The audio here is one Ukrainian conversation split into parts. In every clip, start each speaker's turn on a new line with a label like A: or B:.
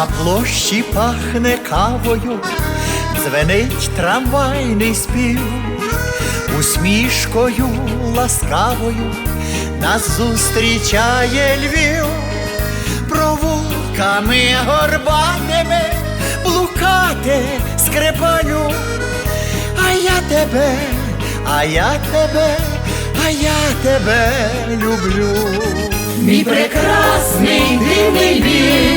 A: На площі пахне кавою, дзвенить трамвайний спів, усмішкою ласкавою нас зустрічає Львів, провулками горбатими блукати скрипалю, а я тебе, а я тебе, а я тебе люблю.
B: Мій прекрасний дивний Львів,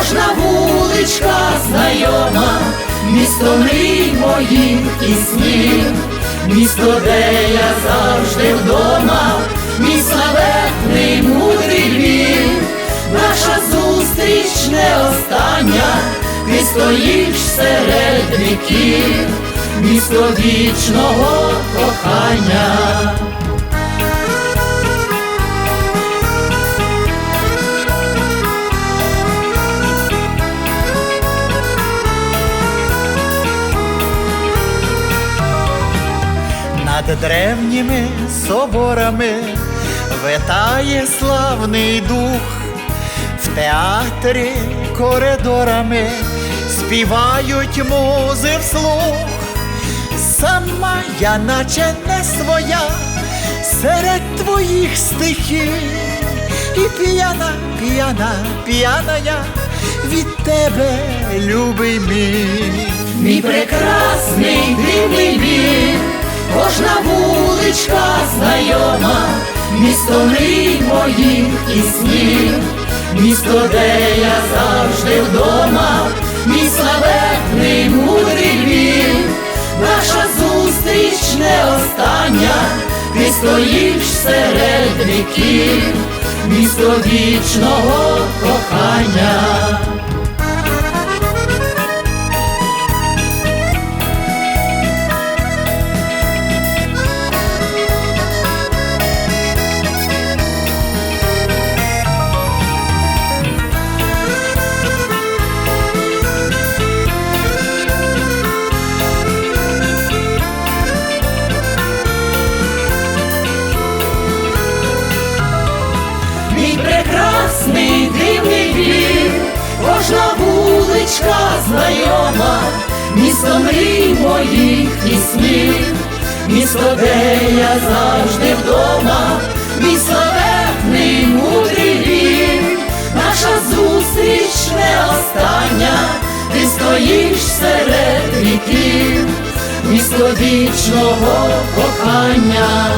B: кожна вуличка знайома, місто мрій моїх і снів, місто, де я завжди вдома, мій славетний мудрий Львів, наша зустріч не остання, ти стоїш серед віків, місто вічного кохання.
A: Древніми соборами витає славний дух, в театрі коридорами співають музи вслух. Сама я наче не своя серед твоїх стихів, і п'яна, п'яна, п'яна я від тебе, любий мій.
B: Мій прекрасний дивний Львів, кожна вуличка знайома, місто мрій моїх і снів, місто, де я завжди вдома, мій славетний мудрий Львів, наша зустріч не остання, ти стоїш серед віків, місто вічного кохання. Прекрасний дивний Львів, кожна вуличка знайома, місто мрій моїх і снів, місто, де я завжди вдома, мій славетний мудрий Львів, наша зустріч не остання, ти стоїш серед віків, місто вічного кохання.